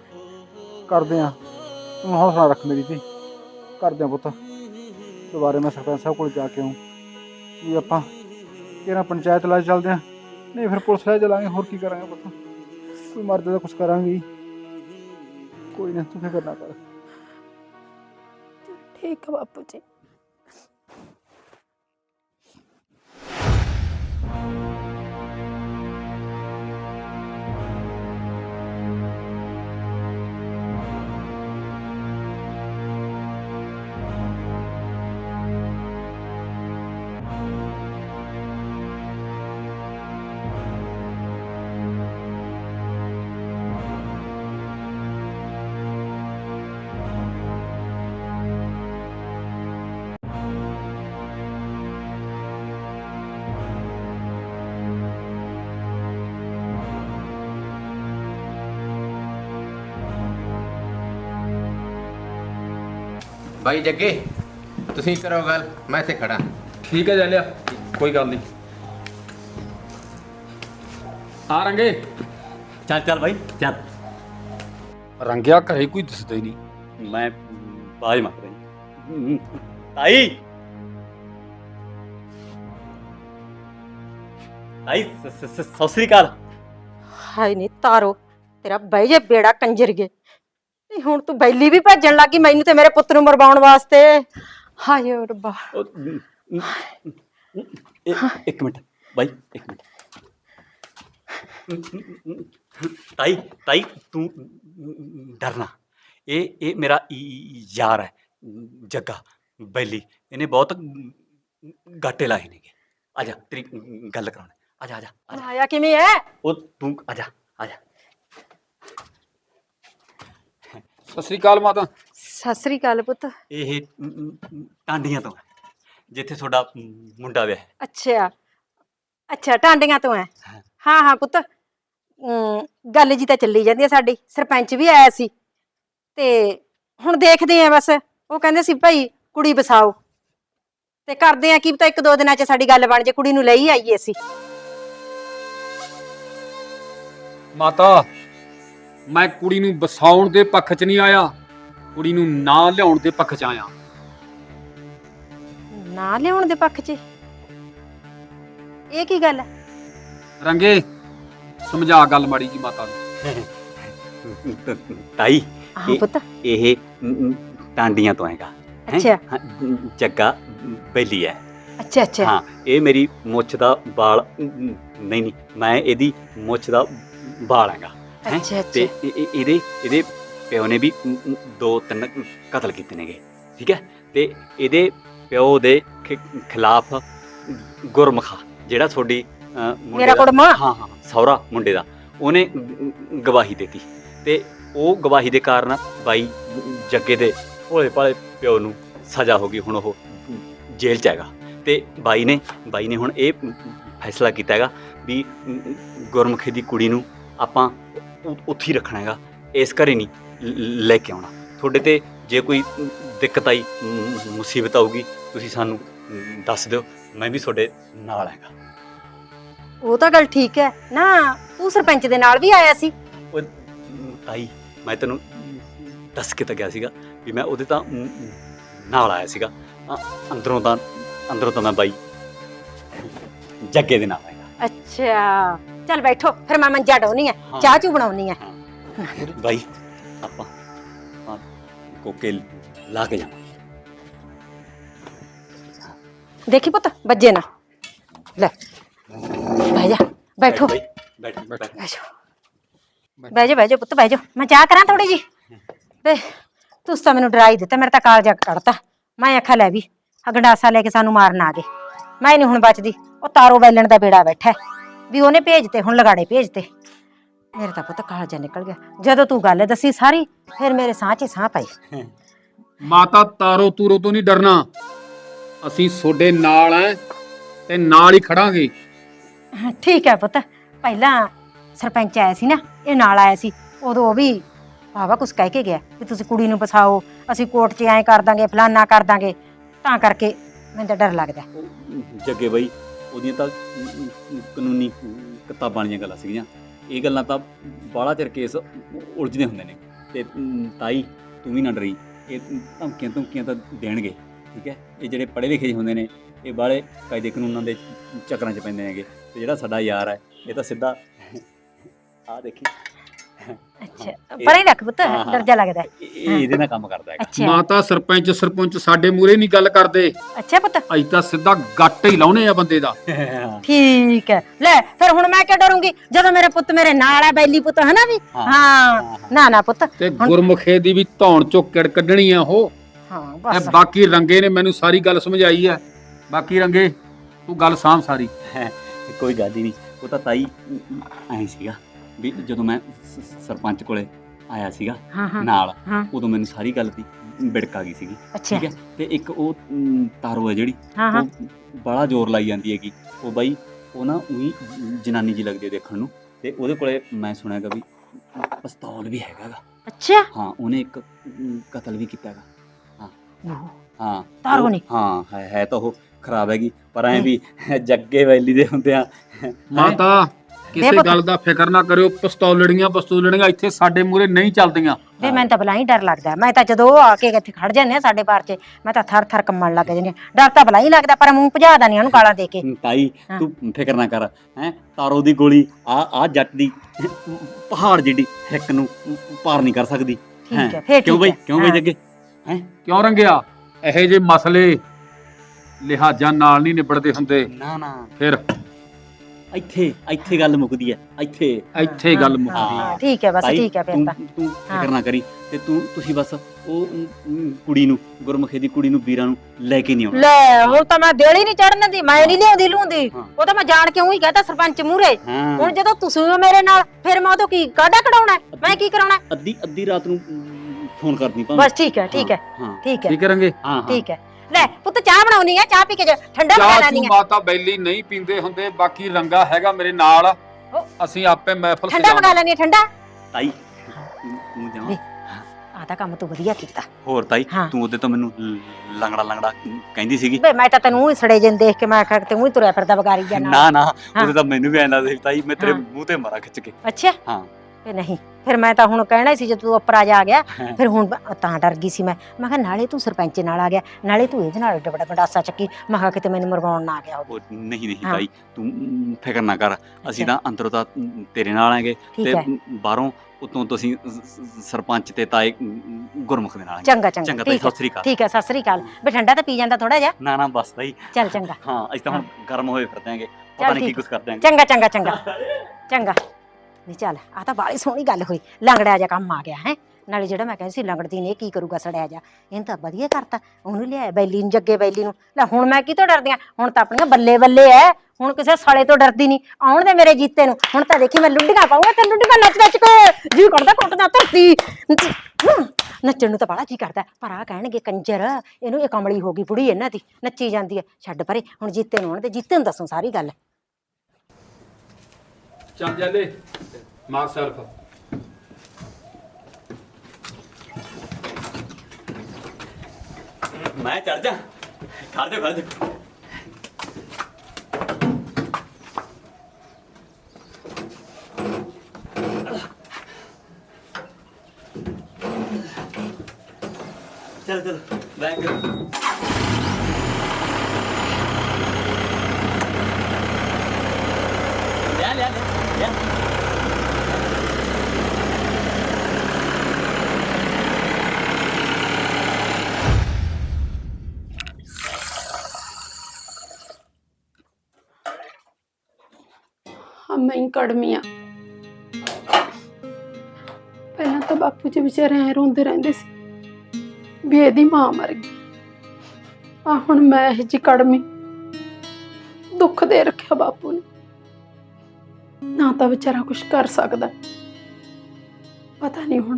ਕਰਦੇ ਆ ਤੂੰ ਹੌਸਲਾ ਰੱਖ ਮੇਰੀ ਤੇ ਕਰਦੇ ਆ ਪੁੱਤ ਦੁਬਾਰੇ ਮੈਂ ਸਰਪੰਚ ਸਾਹਿਬ ਕੋਲ ਜਾ ਕੇ ਆਉਂ ਵੀ ਆਪਾਂ ਕਿਹੜਾ ਪੰਚਾਇਤ ਲੈ ਚੱਲਦੇ ਆ ਨਹੀਂ ਫਿਰ ਪੁਲਿਸ ਲੈ ਚਲਾਂਗੇ ਹੋਰ ਕੀ ਕਰਾਂਗੇ ਪੁੱਤ ਕੋਈ ਮਰਦੇ ਤਾਂ ਕੁਝ ਕਰਾਂਗੇ ਹੀ। ਕੋਈ ਨਾ ਤੂੰ ਫਿਕਰ ਨਾ ਕਰ ਠੀਕ ਹੈ ਬਾਪੂ ਜੀ ਬਾਈ ਜੱਗੇ ਤੁਸੀਂ ਕਰੋ ਗੱਲ ਮੈਂ ਇੱਥੇ ਖੜਾ ਠੀਕ ਹੈ ਜਲਿਆ ਕੋਈ ਗੱਲ ਨਹੀਂ। ਆ ਰੰਗੇ। ਚੱਲ ਚੱਲ ਬਾਈ ਚੱਲ। ਰੰਗਿਆ ਘਰੇ ਕੋਈ ਦਿਸਦਾ ਹੀ ਨਹੀਂ। ਮੈਂ ਬਾਜ ਮਾਰ ਰਹੀ ਤਾਈ। ਤਾਈ ਸ- ਸ- ਸ- ਸਤਿ ਸ੍ਰੀ ਅਕਾਲ। ਹਾਏ ਨੀ ਤਾਰੋ ਤੇਰਾ ਬਹਿ ਜੇ ਬੇੜਾ ਕੰਜਰ ਗਏ ਨਹੀਂ ਹੁਣ ਤੂੰ ਬੈਲੀ ਵੀ ਭੱਜਣ ਲੱਗੀ ਮੈਨੂੰ ਤੇ ਮੇਰੇ ਪੁੱਤ ਨੂੰ ਮਰਵਾਉਣ ਵਾਸਤੇ। ਹਾਏ ਓ ਰੱਬਾ। ਉਹ, ਮ, ਮ, ਮ, ਇਹ- ਇੱਕ ਮਿੰਟ ਬਾਈ ਇੱਕ ਮਿੰਟ। ਤਾਈ ਤਾਈ ਤੂੰ ਡਰਨਾ। ਇਹ ਇਹ ਮੇਰਾ ਈ- ਯਾਰ ਹੈ ਜੱਗਾ ਬੈਲੀ। ਇਹਨੇ ਬਹੁਤ ਗਾਟੇ ਲਾਏ ਨੇਗੇ ਆ ਜਾ ਤੇਰੀ ਗੱਲ ਕਰਾਉਣਾ। ਆ ਜਾ ਆ ਜਾ ਆ ਜਾ। ਆਇਆ ਕਿਵੇਂ ਐ ਉਹ ਤੂੰ ਆ ਜਾ ਆ ਜਾ। ਸਤਿ ਸ੍ਰੀ ਅਕਾਲ ਮਾਤਾ। ਸਤਿ ਸ੍ਰੀ ਅਕਾਲ ਪੁੱਤ। ਇਹ ਟਾਂਡੀਆਂ ਤੋਂ ਹੈ, ਜਿੱਥੇ ਤੁਹਾਡਾ ਮੁੰਡਾ ਵਿਆਹ ਹੈ ਅੱਛਾ। ਅੱਛਾ ਟਾਂਡੀਆਂ ਤੋਂ ਐ ਹਾਂ। ਹਾਂ ਹਾਂ ਪੁੱਤ। ਅਮ, ਗੱਲ ਜੀ ਤਾਂ ਚੱਲੀ ਜਾਂਦੀ ਆ ਸਾਡੀ। ਸਰਪੰਚ ਵੀ ਆਇਆ ਸੀ। ਤੇ ਹੁਣ ਦੇਖਦੇ ਆ ਬਸ। ਉਹ ਕਹਿੰਦੇ ਸੀ ਭਾਈ ਕੁੜੀ ਬਸਾਓ ਤੇ ਕਰਦੇ ਆ ਕੀ ਪਤਾ ਇੱਕ ਦੋ ਦਿਨਾਂ ਚ ਸਾਡੀ ਗੱਲ ਬਣ ਜੇ ਕੁੜੀ ਨੂੰ ਲਈ ਆਈਏ ਅਸੀਂ। ਮਾਤਾ। ਮੈਂ ਕੁੜੀ ਨੂੰ ਵਸਾਉਣ ਦੇ ਪੱਖ 'ਚ ਨਹੀਂ ਆਇਆ ਕੁੜੀ ਨੂੰ ਨਾਂ ਲਿਆਉਣ ਦੇ ਪੱਖ 'ਚ ਆਇਆ। ਨਾ ਲਿਆਉਣ ਦੇ ਪੱਖ 'ਚ? ਇਹ ਕੀ ਗੱਲ ਹੈ? ਰੰਗੇ ਸਮਝਾ ਗੱਲ ਮਾੜੀ ਜੀ ਮਾਤਾ ਨੂੰ। ਤਾਈ ਇਹ- ਪੁੱਤ। ਇਹ ਮ, ਮ, ਟਾਂਡੀਆਂ ਤੋਂ ਹੈਗਾ ਹੈਂ? ਅੱਛਾ। ਹਾਂ, ਜੱਗਾ ਬੈਲੀ ਹੈ। ਅੱਛਾ ਅੱਛਾ। ਹਾਂ ਇਹ ਮੇਰੀ ਮੁੱਛ ਦਾ ਵਾਲ ਮ, ਮ, ਨਹੀਂ ਨਹੀਂ ਮੈਂ ਇਹਦੀ ਮੁੱਛ ਦਾ ਵਾਲ ਹੈਗਾ। ਹੈਂ? ਅੱਛਾ ਤੇ ਇਹ- ਇਹ- ਇਹਦੇ ਇਹਦੇ ਪਿਓ ਨੇ ਵੀ ਮ, ਮ, ਦੋ ਤਿੰਨ ਕਤਲ ਕੀਤੇ ਨੇਗੇ ਠੀਕ ਹੈ? ਤੇ ਇਹਦੇ ਪਿਓ ਦੇ ਖਿਲਾਫ ਗੁਰਮਖਾ ਜਿਹੜਾ ਤੁਹਾਡੀ ਅ, ਮੁੰਡੇ ਮੇਰਾ ਦਾ- ਕੁੜਮਾ? ਹਾਂ ਹਾਂ ਸਹੁਰਾ ਮੁੰਡੇ ਦਾ। ਉਹਨੇ ਗ- ਗਵਾਹੀ ਦਿੱਤੀ। ਤੇ ਉਹ ਗਵਾਹੀ ਦੇ ਕਾਰਨ ਬਾਈ ਜੱਗੇ ਦੇ ਭੋਲੇ ਭਾਲੇ ਪਿਓ ਨੂੰ ਸਜ਼ਾ ਹੋ ਗਈ ਹੁਣ ਉਹ ਜੇਲ੍ਹ 'ਚ ਹੈਗਾ। ਤੇ ਬਾਈ ਨੇ ਬਾਈ ਨੇ ਹੁਣ ਇਹ ਫੈਸਲਾ ਕੀਤਾ ਹੈਗਾ ਵੀ ਗੁਰਮੁਖੀ ਦੀ ਕੁੜੀ ਨੂੰ ਆਪਾਂ ਉ- ਉੱਥੇ ਹੀ ਰੱਖਣਾ ਹੈਗਾ। ਇਸ ਘਰੇ ਨਹੀਂ ਲ- ਲੈ ਕੇ ਆਉਣਾ। ਤੁਹਾਡੇ ਤੇ ਜੇ ਕੋਈ ਦਿੱਕਤ ਆਈ ਮ- ਮੁਸੀਬਤ ਆਊਗੀ ਤੁਸੀਂ ਸਾਨੂੰ ਦੱਸ ਦਿਓ ਮੈਂ ਵੀ ਤੁਹਾਡੇ ਨਾਲ ਹੈਗਾ। ਉਹ ਤਾਂ ਗੱਲ ਠੀਕ ਹੈ। ਨਾ ਤੂੰ ਸਰਪੰਚ ਦੇ ਨਾਲ ਵੀ ਆਇਆ ਸੀ। ਉਹ ਤਾਈ ਮੈਂ ਤੈਨੂੰ ਦੱਸ ਕੇ ਤਾਂ ਗਿਆ ਸੀਗਾ ਵੀ ਮੈਂ ਉਹਦੇ ਤਾਂ ਮ, ਮ, ਨਾਲ ਆਇਆ ਸੀਗਾ। ਅ- ਅੰਦਰੋਂ ਤਾਂ ਅੰਦਰੋਂ ਤਾਂ ਮੈਂ ਬਾਈ ਜੱਗੇ ਦੇ ਨਾਲ ਆਇਆ। ਅੱਛਾ। ਚੱਲ ਬੈਠੋ ਫਿਰ ਮੈਂ ਮੰਜਾ ਡਾਉਣੀ ਆ। ਚਾਹ ਚੂ ਬਣਾਉਣੀ ਆ। ਬਾਈ ਆਪਾਂ ਕੋਕੇ ਲਾ ਕੇ ਜਾਵਾਂਗੇ ਦੇਖੀ ਪੁੱਤ ਵੱਜੇ ਨਾ। ਲੈ ਬਹਿ ਜਾ ਬੈਠੋ। ਬੈਠ ਬੈਠ। ਬਹਿ ਜਾ। ਬਹਿ ਜਾ ਜਾ ਪੁੱਤ ਬਹਿ ਜਾ। ਮੈਂ ਚਾਹ ਕਰਾਂ ਥੋੜੀ ਜੀ ਵੇ ਤੁਸੀਂ ਤਾਂ ਮੈਨੂੰ ਡਰਾਈ ਦਿੱਤਾ ਮੇਰੇ ਤਾਂ ਕਾਲਜਾ ਕੱਢਤਾ। ਮੈਂ ਆਖਿਆ ਲੈ ਵੀ ਆ ਗੰਡਾਸਾ ਲੈ ਕੇ ਸਾਨੂੰ ਮਾਰਨ ਆ ਗਏ। ਮੈਂ ਨਹੀਂ ਹੁਣ ਬਚਦੀ ਉਹ ਤਾਰੋ ਵੈਲਣ ਦਾ ਬੇੜਾ ਬੈਠਾ। ਵੀ ਉਹਨੇ ਭੇਜਤੇ ਹੁਣ ਲਗਾੜੇ ਭੇਜਤੇ। ਮੇਰੇ ਤਾਂ ਪੁੱਤ ਕਾਲਜਾ ਨਿਕਲ ਗਿਆ। ਜਦੋਂ ਤੂੰ ਗੱਲ ਦੱਸੀ ਸਾਰੀ ਫਿਰ ਮੇਰੇ ਸਾਹ 'ਚ ਹੀ ਸਾਹ ਪਈ। ਮਾਤਾ ਤਾਰੋ ਤੂਰੋ ਤੋਂ ਨਹੀਂ ਡਰਨਾ। ਅਸੀਂ ਤੁਹਾਡੇ ਨਾਲ ਐ ਤੇ ਨਾਲ ਹੀ ਖੜਾਂਗੇ। ਠੀਕ ਹੈ ਪੁੱਤ। ਪਹਿਲਾਂ ਸਰਪੰਚ ਆਇਆ ਸੀ ਨਾ ਇਹ ਨਾਲ ਆਇਆ ਸੀ। ਉਦੋਂ ਉਹ ਵੀ ਵਾਵਾ ਕੁਛ ਕਹਿ ਕੇ ਗਿਆ ਕਿ ਤੁਸੀਂ ਕੁੜੀ ਨੂੰ ਬਸਾਓ ਅਸੀਂ ਕੋਰਟ 'ਚ ਐਂ ਕਰ ਦਾਂਗੇ ਫਲਾਨਾ ਕਰ ਦਾਂਗੇ। ਤਾਂ ਕਰਕੇ ਮੈਨੂੰ ਤਾਂ ਡਰ ਲੱਗਦਾ। ਜੱਗੇ ਬਾਈ ਉਹਦੀਆਂ ਤਾਂ ਕਾਨੂੰਨੀ ਕਿਤਾਬਾਂ ਵਾਲੀਆਂ ਗੱਲਾਂ ਸੀਗੀਆਂ। ਇਹ ਗੱਲਾਂ ਤਾਂ ਬਾਹਲਾ ਚਿਰ ਕੇਸ ਉਲਝਦੇ ਹੁੰਦੇ ਨੇ ਤੇ ਤਾਈ, ਤੂੰ ਵੀ ਨਾ ਡਰੀ। ਇਹ ਧਮਕੀਆਂ ਧਮਕੀਆਂ ਤਾਂ ਦੇਣਗੇ, ਠੀਕ ਹੈ? ਇਹ ਜਿਹੜੇ ਪੜ੍ਹੇ ਲਿਖੇ ਹੁੰਦੇ ਨੇ, ਇਹ ਬਾਹਲੇ ਕਾਇਦੇ ਕਾਨੂੰਨਾਂ ਦੇ ਚੱਕਰਾਂ 'ਚ ਪੈਂਦੇ ਹੈਗੇ ਤੇ ਜਿਹੜਾ ਸਾਡਾ ਯਾਰ ਹੈ, ਇਹ ਤਾਂ ਸਿੱਧਾ ਆ ਦੇਖੀ। ਅੱਛਾ। ਪਰੇ ਰੱਖ ਪੁੱਤ ਹਾਂ, ਹਾਂ। ਡਰ ਜਾ ਲੱਗਦਾ। ਇਹ- ਇਹ ਇਹਦੇ ਨਾਲ ਕੰਮ ਕਰਦਾ ਹੈਗਾ। ਅੱਛਾ। ਮਾਤਾ ਸਰਪੰਚ ਸਰਪੰਚ ਸਾਡੇ ਮੂਰੇ ਨਹੀਂ ਗੱਲ ਕਰਦੇ। ਅੱਛਾ ਪੁੱਤ। ਅਸੀਂ ਤਾਂ ਸਿੱਧਾ ਗੱਟ ਹੀ ਲਾਉਣੇ ਆ ਬੰਦੇ ਦਾ। ਠੀਕ ਹੈ। ਲੈ ਫਿਰ ਹੁਣ ਮੈਂ ਕਿਉਂ ਡਰੂੰਗੀ? ਜਦੋਂ ਮੇਰੇ ਪੁੱਤ ਮੇਰੇ ਨਾਲ ਹੈ ਬੈਲੀ ਪੁੱਤ ਹਨਾ ਵੀ? ਹਾਂ, ਹਾਂ। ਨਾ ਨਾ ਪੁੱਤ। ਤੇ ਗੁਰਮੁਖੇ ਦੀ ਵੀ ਧੌਣ ਚੋਂ ਕਿੜ ਕੱਢਣੀ ਆ ਉਹ। ਹਾਂ ਤੇ ਬਸ। ਬਾਕੀ ਰੰਗੇ ਨੇ ਮੈਨੂੰ ਸਾਰੀ ਗੱਲ ਸਮਝਾਈ ਹੈ ਬਾਕੀ ਰੰਗੇ ਤੂੰ ਗੱਲ ਸਾਂਭ ਸਾਰੀ। ਕੋਈ ਗੱਲ ਹੀ ਨਹੀਂ। ਉਹ ਤਾਂ ਤਾਈ ਐ ਸੀਗਾ। ਵੀ ਜਦੋਂ ਮੈਂ ਸ- ਸ- ਸਰਪੰਚ ਕੋਲੇ ਆਇਆ ਸੀਗਾ ਹਾਂ ਹਾਂ। ਨਾਲ ਹਾਂ। ਉਦੋਂ ਮੈਨੂੰ ਸਾਰੀ ਗੱਲ ਦੀ ਬਿੜਕ ਆ ਗਈ ਸੀਗੀ ਅੱਛਾ। ਠੀਕ ਹੈ? ਤੇ ਇੱਕ ਉਹ ਮ, ਤਾਰੋ ਹੈ ਜਿਹੜੀ ਹਾਂ ਹਾਂ। ਉਹ ਬੜਾ ਜ਼ੋਰ ਲਾਈ ਜਾਂਦੀ ਹੈਗੀ। ਉਹ ਬਾਈ ਉਹ ਨਾ ਉਹੀ ਜਨਾਨੀ ਜੀ ਲੱਗਦੀ ਹੈ ਦੇਖਣ ਨੂੰ। ਤੇ ਉਹਦੇ ਕੋਲੇ ਮੈਂ ਸੁਣਿਆਗਾ ਵੀ ਪਿਸਤੌਲ ਵੀ ਹੈਗਾ ਗਾ। ਅੱਛਾ। ਹਾਂ ਉਹਨੇ ਇੱਕ ਮ, ਕਤਲ ਵੀ ਕੀਤਾ ਹੈਗਾ। ਉਹ, ਹਾਂ। ਤਾਰੋ ਉਹ- ਨੇ? ਹਾਂ ਹੈ ਹੈ ਤਾਂ ਉਹ ਖਰਾਬ ਹੈਗੀ। ਪਰ ਐ ਵੀ ਜੱਗੇ ਵੈਲੀ ਦੇ ਹੁੰਦੇ ਆ। ਮਾਤਾ। ਕਿਸੇ। ਗੱਲ ਦਾ ਫਿਕਰ ਨਾ ਕਰਿਓ ਪਿਸਤੌਲੜੀਆਂ ਪਿਸਤੌਲੜੀਆਂ ਇੱਥੇ ਸਾਡੇ ਮੂਰੇ ਨਹੀਂ ਚੱਲਦੀਆਂ ਵੇ ਮੈਨੂੰ ਤਾਂ ਬਲਾ ਹੀ ਡਰ ਲੱਗਦਾ ਮੈਂ ਤਾਂ ਜਦੋਂ ਉਹ ਆ ਕੇ ਇੱਥੇ ਖੜ ਜਾਂਦੇ ਆ ਸਾਡੇ ਬਾਰ 'ਚ ਮੈਂ ਤਾਂ ਥਰ ਥਰ ਕੰਮਣ ਲੱਗ ਜਾਂਦੀ। ਡਰ ਤਾਂ ਬਲਾ ਹੀ ਲੱਗਦਾ ਪਰ ਮੂੰਹ ਭਜਾਦਾ ਨਹੀਂ ਉਹਨੂੰ ਗਾਲਾਂ ਦੇ ਕੇ ਤਾਈ ਹਾਂ। ਤੂੰ ਫਿਕਰ ਨਾ ਕਰ ਹੈ ਤਾਰੋ ਦੀ ਗੋਲੀ ਆ ਆ ਜੱਟ ਦੀ ਪਹਾੜ ਜਿੱਡੀ ਹਿੱਕ ਨੂੰ ਪਾਰ ਨਹੀਂ ਕਰ ਸਕਦੀ ਠੀਕ ਹੈਂ। ਹੈ ਫੇਰ ਕਿਉਂ ਠੀਕ ਬਈ ਹੈ ਕਿਉਂ ਬਈ ਹਾਂ। ਜੱਗੇ ਹੈ ਕਿਉਂ ਰੰਗਿਆ ਇਹੋ ਜਿਹੇ ਮਸਲੇ ਲਿਹਾਜ਼ਾਂ ਨਾਲ ਨਹੀਂ ਨਿਬੜਦੇ ਹੁੰਦੇ ਨਾ ਨਾ ਫਿਰ ਇੱਥੇ ਇੱਥੇ ਗੱਲ ਮੁੱਕਦੀ ਹੈ ਇੱਥੇ। ਇੱਥੇ ਗੱਲ ਮੁੱਕਦੀ ਹਾਂ, ਠੀਕ ਹੈ ਬਸ ਠੀਕ ਹੈ ਫਿਰ ਤੂੰ ਤਾਂ ਤੂੰ ਫਿਕਰ ਨਾ ਕਰੀ ਤੇ ਤੂੰ ਤੁਸੀਂ ਬਸ ਉਹ ਅਮ, ਕੁੜੀ ਨੂੰ ਗੁਰਮੁਖੇ ਦੀ ਕੁੜੀ ਨੂੰ ਵੀਰਾਂ ਨੂੰ ਲੈ ਕੇ ਨਹੀਂ ਆਉਣਾ। ਲੈ ਹੁਣ ਤਾਂ ਮੈਂ ਦੇਲੀ ਨਹੀਂ ਚੜਨ ਦੀ ਮੈਂ ਨਹੀਂ ਲਿਆਉਂਦੀ ਲੂੰਦੀ। ਹਾਂ। ਉਹ ਤਾਂ ਮੈਂ ਜਾਣ ਕੇ ਉਹੀ ਕਹਤਾ ਸਰਪੰਚ ਮੂਰੇ ਹਾਂ। ਹੁਣ ਜਦੋਂ ਤੁਸੀਂ ਹੋ ਮੇਰੇ ਨਾਲ ਫਿਰ ਮੈਂ ਉਦੋਂ ਕੀ ਕਾਢਾ ਕਢਾਉਣਾ ਹੈ? ਮੈਂ ਕੀ ਕਰਾਉਣਾ ਹੈ? ਅੱਧੀ ਅੱਧੀ ਰਾਤ ਨੂੰ ਅਮ, ਫੋਨ ਕਰਦੀ ਭਾਵੇਂ। ਬਸ ਠੀਕ ਹੈ ਠੀਕ ਹੈ ਹਾਂ ਠੀਕ ਹੈ। ਠੀਕ ਹੈ। ਰੰਗੇ ਹਾਂ ਹਾਂ। ਠੀਕ ਹੈ। ਲੈ ਪੁੱਤ ਚਾਹ ਬਣਾਉਣੀ ਹੈ ਚਾਹ ਪੀ ਕੇ ਜਾ ਠੰਡਾ ਬਣਾ ਚਾਹ ਲੈਣੀ ਤੂੰ ਹੈ ਮਾਤਾ ਬੈਲੀ ਨਹੀਂ ਪੀਂਦੇ ਹੁੰਦੇ ਬਾਕੀ ਰੰਗਾ ਹੈਗਾ ਮੇਰੇ ਨਾਲ। ਅਸੀਂ ਆਪੇ ਮਹਿਫਲ ਠੰਡਾ ਮੰਗਾ ਲੈਣੀ ਹੈ ਠੰਡਾ ਤਾਈ ਤੂੰ- ਜਾਵਾਂ ਵੀ- ਆ ਤਾਂ ਕੰਮ ਤੂੰ ਵਧੀਆ ਕੀਤਾ ਹੋਰ ਤਾਈ ਹਾਂ। ਤੂੰ ਉਹਦੇ ਤੋਂ ਮੈਨੂੰ ਲ- ਲੰਗੜਾ ਲੰਗੜਾ ਕਹਿੰਦੀ ਸੀਗੀ ਵੇ ਮੈਂ ਤਾਂ ਤੈਨੂੰ ਊਂ ਹੀ ਸੜੇ ਜਿੰਨ ਦੇਖ ਕੇ ਮੈਂ ਆਖਿਆ ਤੇ ਉਹੀ ਤੁਰਿਆ ਫਿਰਦਾ ਬਗਾਰੀ ਜਾਂ ਨਾਲ ਨਾ ਨਾ ਹਾਂ। ਉਹਦੇ ਤਾਂ ਮੈਨੂੰ ਵੀ ਆਂਦਾ ਸੀ ਤਾਈ ਮੈਂ ਤੇਰੇ ਹਾਂ। ਮੂੰਹ ਤੇ ਮਾਰਾ ਖਿੱਚ ਕੇ ਅੱਛਾ ਹਾਂ। ਫੇ ਨਹੀਂ। ਫਿਰ ਮੈਂ ਤਾਂ ਹੁਣ ਕਹਿਣਾ ਹੀ ਸੀ ਜਦੋਂ ਤੂੰ ਉੱਪਰ ਜਾ ਗਿਆ। ਫਿਰ ਹੁਣ ਤਾਂ ਡਰ ਗਈ ਸੀ ਮੈਂ। ਮੈਂ ਕਿਹਾ ਨਾਲੇ ਤੂੰ ਸਰਪੰਚ ਨਾਲ ਆ ਗਿਆ ਨਾਲੇ ਤੂੰ ਇਹਦੇ ਨਾਲ ਏਡਾ ਬੜਾ ਗੰਡਾਸਾ ਚੱਕੀ। ਮੈਂ ਕਿਹਾ ਕਿਤੇ ਮੈਨੂੰ ਮਰਵਾਉਣ ਨਾ ਆ ਗਿਆ ਉਹ ਨਹੀਂ ਨਹੀਂ। ਤਾਈ ਤੂੰ ਫਿਕਰ ਨਾ ਕਰ। ਅਸੀਂ। ਤਾਂ ਅੰਦਰੋਂ ਤਾਂ ਤੇਰੇ ਨਾਲ ਆਂਗੇ ਤੇ ਬਾਹਰੋਂ ਉਤੋਂ ਤੁਸੀਂ ਸਰਪੰਚ ਤੇ ਤਾਏ ਗੁਰਮੁਖ ਦੇ ਨਾਲ ਚੰਗਾ ਚੰਗਾ। ਤਾਈ ਸਤਿ ਸ੍ਰੀ ਅਕਾਲ। ਠੀਕ ਹੈ ਸਤਿ ਸ੍ਰੀ ਅਕਾਲ। ਵੀ ਠੰਡਾ ਤਾਂ ਪੀ ਜਾਂਦਾ ਥੋੜਾ ਜਿਹਾ। ਨਾ ਨਾ ਬਸ ਤਾਈ ਚੱਲ ਚੰਗਾ। ਹਾਂ ਅਸੀਂ ਤਾਂ ਹੁਣ ਗਰਮ ਹੋਏ ਫਿਰਦੇ ਆਂਗੇ। ਪਤਾ ਨਹੀਂ ਕੀ। ਕੁਝ ਕਰਦੇ ਆਂਗੇ। ਚੰਗਾ ਚੰਗਾ ਚੰਗਾ। ਚੰਗਾ। ਨਹੀਂ ਚੱਲ ਆ ਤਾਂ ਬਾਲੀ ਸੋਹਣੀ ਗੱਲ ਹੋਈ। ਲੰਗੜਿਆ ਜਾ ਕੰਮ ਆ ਗਿਆ, ਹੈ। ਨਾਲੇ ਜਿਹੜਾ ਮੈਂ ਕਹਿੰਦੀ ਸੀ, ਲੰਗੜਦੀ ਨੇ ਇਹ ਕੀ ਕਰੂਗਾ ਸੜਿਆ ਜਾ ਇਹਨੂੰ ਤਾਂ ਵਧੀਆ ਕਰਤਾ, ਉਹਨੂੰ ਲਿਆਇਆ ਬੈਲੀ ਨੂੰ, ਜੱਗੇ ਬੈਲੀ ਨੂੰ। ਲੈ, ਹੁਣ ਮੈਂ ਕੀ ਤੋਂ ਡਰਦੀ ਆ? ਹੁਣ ਤਾਂ ਆਪਣੀਆਂ ਬੱਲੇ ਬੱਲੇ ਐ। ਹੁਣ ਕਿਸੇ ਸਾਲੇ ਤੋਂ ਡਰਦੀ ਨਹੀਂ। ਆਉਣ ਦੇ ਮੇਰੇ ਜੀਤੇ ਨੂੰ। ਹੁਣ ਤਾਂ ਦੇਖੀ ਮੈਂ ਲੁੱਡੀਆਂ ਪਾਉਂਗਾ ਤੇ ਲੁੱਡੀਆਂ ਨੱਚ ਨੱਚ ਕੇ ਜੀ ਕਰਦਾ ਕੁੱਟਦਾ ਧਰਤੀ। ਨੱਚਣ ਨੂੰ ਤਾਂ ਬੜਾ ਜੀ ਕਰਦਾ। ਪਰ ਆ ਕਹਿਣਗੇ ਕੰਜਰ, ਇਹਨੂੰ ਇਹ ਕਮਲੀ ਹੋ ਗਈ ਬੁੜੀ ਇਹਨਾਂ ਦੀ। ਨੱਚੀ ਜਾਂਦੀ ਐ। ਛੱਡ ਪਰੇ, ਹੁਣ ਜੀਤੇ ਨੂੰ ਆਉਣ ਤੇ ਜੀਤੇ ਨੂੰ ਦੱਸੋ ਸਾਰੀ ਗੱਲ। ਚੱਲ ਜਾਂਦੇ ਮਾਰ ਸੈਲਫ ਮੈਂ ਚੜ ਜਾ ਖੜ ਜਾ ਖੜ ਜਾ ਚੱਲ ਚੱਲ ਬੈਂਕ ਲਿਆ ਲਿਆ ਲਿਆ ਹਾਂ, ਮੈਂ ਹੀ ਕੜਮੀ ਆ। ਪਹਿਲਾਂ ਤਾਂ ਬਾਪੂ ਜੀ ਵਿਚਾਰੇ ਐ ਰੋਂਦੇ ਰਹਿੰਦੇ ਸੀ ਵੀ ਇਹਦੀ ਮਾਂ ਮਰ ਗਈ। ਆ ਹੁਣ ਮੈਂ ਇਹ ਜੀ ਕੜਮੀ ਦੁੱਖ ਦੇ ਰੱਖਿਆ ਬਾਪੂ ਨੇ। ਨਾ ਤਾਂ ਵਿਚਾਰਾ ਕੁਝ ਕਰ ਸਕਦਾ। ਪਤਾ ਨਹੀਂ ਹੁਣ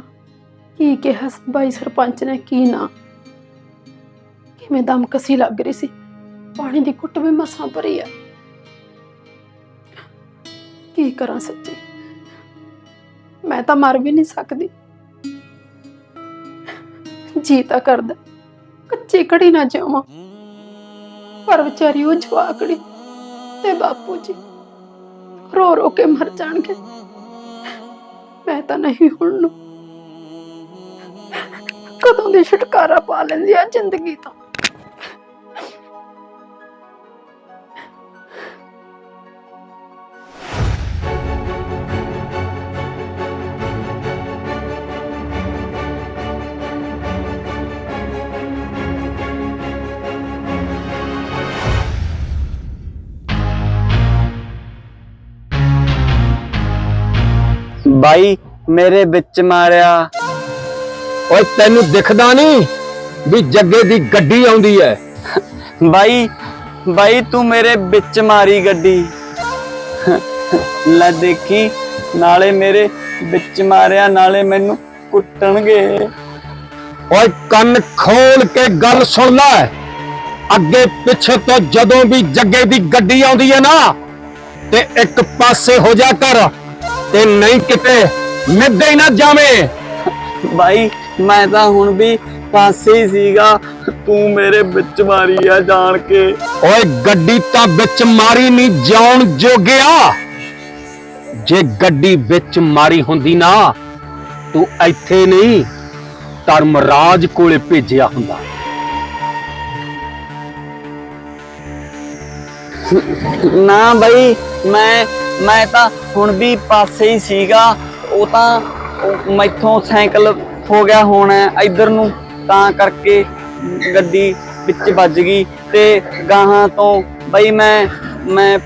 ਕੀ ਕਿਹਾ ਬਾਈ ਸਰਪੰਚ ਨੇ, ਕੀ ਨਾ। ਕਿਵੇਂ ਦਮ ਕਸੀ ਲੱਗ ਰਹੀ ਸੀ। ਪਾਣੀ ਦੀ ਘੁੱਟ ਵੀ ਮਸਾਂ ਭਰੀ ਆ। ਕੀ ਕਰਾਂ ਸੱਚੀ? ਮੈਂ ਤਾਂ ਮਰ ਵੀ ਨਹੀਂ ਸਕਦੀ। ਜੀ ਤਾਂ ਕਰਦਾ। ਕੱਚੀ ਕੜੀ ਨਾ ਜਾਵਾਂ ਪਰ ਵਿਚਾਰੀ ਉਹ ਜਵਾਕੜੀ ਤੇ ਬਾਪੂ ਜੀ। ਰੋ ਰੋ ਕੇ ਮਰ ਜਾਣਗੇ। ਮੈਂ ਤਾਂ ਨਹੀਂ ਹੁਣ ਨੂੰ ਕਦੋਂ ਦੀ ਛੁਟਕਾਰਾ ਪਾ ਲੈਂਦੀ ਆ ਜ਼ਿੰਦਗੀ ਤੋਂ। ਬਾਈ ਮੇਰੇ ਵਿੱਚ ਮਾਰਿਆ। ਓਏ, ਤੈਨੂੰ ਦਿਖਦਾ ਨਹੀਂ ਵੀ ਜੱਗੇ ਦੀ ਗੱਡੀ ਆਉਂਦੀ ਐ। ਬਾਈ ਬਾਈ ਤੂੰ ਮੇਰੇ ਵਿੱਚ ਮਾਰੀ ਗੱਡੀ। ਲੈ ਦੇਖੀ, ਨਾਲੇ ਮੇਰੇ ਵਿੱਚ ਮਾਰਿਆ, ਨਾਲੇ ਮੈਨੂੰ ਕੁੱਟਣਗੇ। ਓਏ, ਕੰਨ ਖੋਲ ਕੇ ਗੱਲ ਸੁਣ ਲੈ। ਅੱਗੇ ਪਿੱਛੇ ਤੋਂ ਜਦੋਂ ਵੀ ਜੱਗੇ ਦੀ ਗੱਡੀ ਆਉਂਦੀ ਹੈ ਨਾ, ਤੇ ਇੱਕ ਪਾਸੇ ਹੋ ਜਾ ਕਰ। ਤੇ ਨਹੀਂ ਕਿਤੇ ਮਿੱਦੇ ਹੀ ਨਾ ਜਾਵੇਂ। ਬਾਈ ਮੈਂ ਤਾਂ ਹੁਣ ਵੀ ਪਾਸੇ ਹੀ ਸੀਗਾ। ਤੂੰ ਮੇਰੇ ਵਿੱਚ ਮਾਰੀ ਆ ਜਾਣ ਕੇ। ਓਏ ਗੱਡੀ ਤਾਂ ਵਿੱਚ ਮਾਰੀ ਨਹੀਂ ਜਾਉਣ ਜੋਗਿਆ। ਜੇ ਗੱਡੀ ਵਿੱਚ ਮਾਰੀ ਹੁੰਦੀ ਨਾ ਤੂੰ ਇੱਥੇ ਨਹੀਂ ਧਰਮਰਾਜ ਕੋਲੇ ਭੇਜਿਆ ਹੁੰਦਾ। ਨਾ ਬਾਈ ਮੈਂ ਮੈਂ ਤਾਂ ਹੁਣ ਵੀ ਪਾਸੇ ਹੀ ਸੀਗਾ। ਉਹ ਤਾਂ ਮੈਥੋਂ ਸਾਈਕਲ ਹੋ ਗਿਆ ਹੋਣਾ ਇੱਧਰ ਨੂੰ। ਤਾਂ ਕਰਕੇ ਗੱਡੀ ਵਿੱਚ ਵੱਜ ਗਈ ਤੇ ਗਾਹਾਂ ਤੋਂ ਬਈ ਮੈਂ ਮੈਂ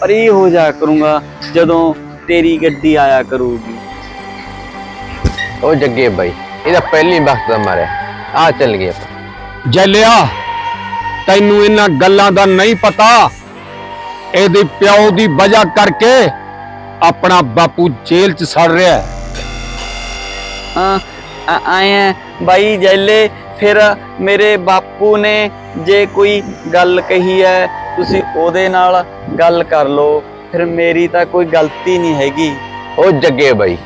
ਪਰੀ ਹੋ ਜਾ ਕਰੂੰਗਾ ਜਦੋਂ ਤੇਰੀ ਗੱਡੀ ਆਇਆ ਕਰੂਗੀ। ਉਹ ਜੱਗੇ ਬਾਈ ਇਹਦਾ ਪਹਿਲੀ ਵਕਤ ਦਾ ਮਾਰਿਆ। ਆ ਚੱਲ ਗਿਆ ਜਲਿਆ ਤੈਨੂੰ ਇਹਨਾਂ ਗੱਲਾਂ ਦਾ ਨਹੀਂ ਪਤਾ। ਇਹਦੇ ਪਿਓ ਦੀ ਵਜ੍ਹਾ ਕਰਕੇ ਆਪਣਾ ਬਾਪੂ ਜੇਲ੍ਹ 'ਚ ਸੜ ਰਿਹਾ ਹੈ। ਆਏ ਬਾਈ ਜੈਲੇ ਫਿਰ ਮੇਰੇ ਬਾਪੂ ਨੇ ਜੇ ਕੋਈ ਗੱਲ ਕਹੀ ਹੈ ਤੁਸੀਂ ਉਹਦੇ ਨਾਲ ਗੱਲ ਕਰ ਲਓ। ਫਿਰ ਮੇਰੀ ਤਾਂ ਕੋਈ ਗਲਤੀ ਨਹੀਂ ਹੈਗੀ। ਉਹ ਜੱਗੇ ਬਾਈ